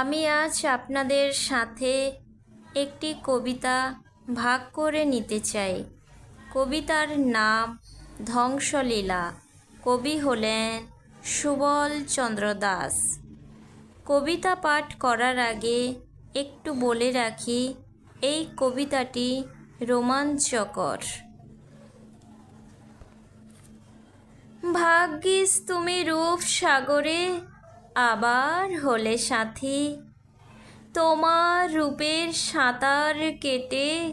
আমি আজ আপনাদের সাথে একটি কবিতা ভাগ করে নিতে চাই। কবিতার নাম ধ্বংসলীলা। কবি হলেন সুবল চন্দ্র দাস। কবিতা পাঠ করার আগে একটু বলে রাখি, এই কবিতাটি রোমাঞ্চকর। ভাগ্যিস তুমি রূপ সাগরে আবার হলে সাথী। তোমার রূপের সাঁতার কেটে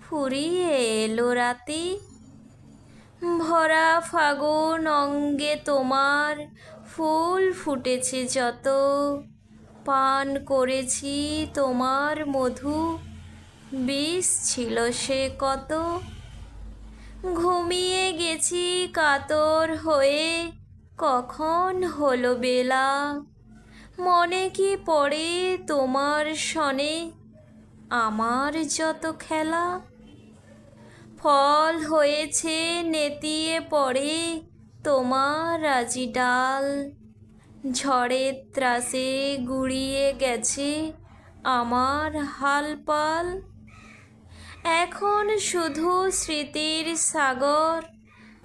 ফুরিয়ে এলো রাতি। ভরা ফাগুন অঙ্গে তোমার ফুল ফুটেছে যত। পান করেছি তোমার মধু, বিষ ছিল সে কত। ঘুমিয়ে গেছি কাতর হয়ে কখন হলো বেলা? মনে কি পড়ে তোমার সনে আমার যত খেলা? ফল হয়েছে নেতিয়ে পড়ে তোমার আজি ডাল। ঝড়ের ত্রাসে গুড়িয়ে গেছে আমার হাল পাল এখন শুধু স্মৃতির সাগর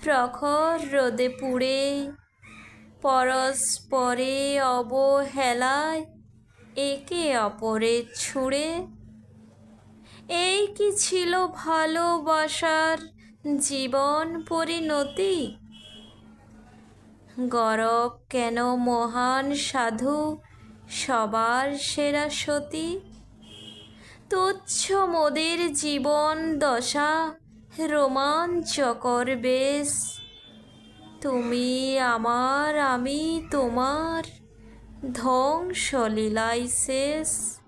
প্রখর রোদে পুড়ে পরস্পরে অবহেলায়, একে অপরে ছুঁড়ে। এই কি ছিল ভালোবাসার জীবন পরিণতি? গরব কেন মহান সাধু, সবার সেরা সতী? তুচ্ছ মোদের জীবন দশা, রোমাঞ্চকর বেশ। তুমি আমার আমি তোমার। ধ্বংসলীলাই শেষ।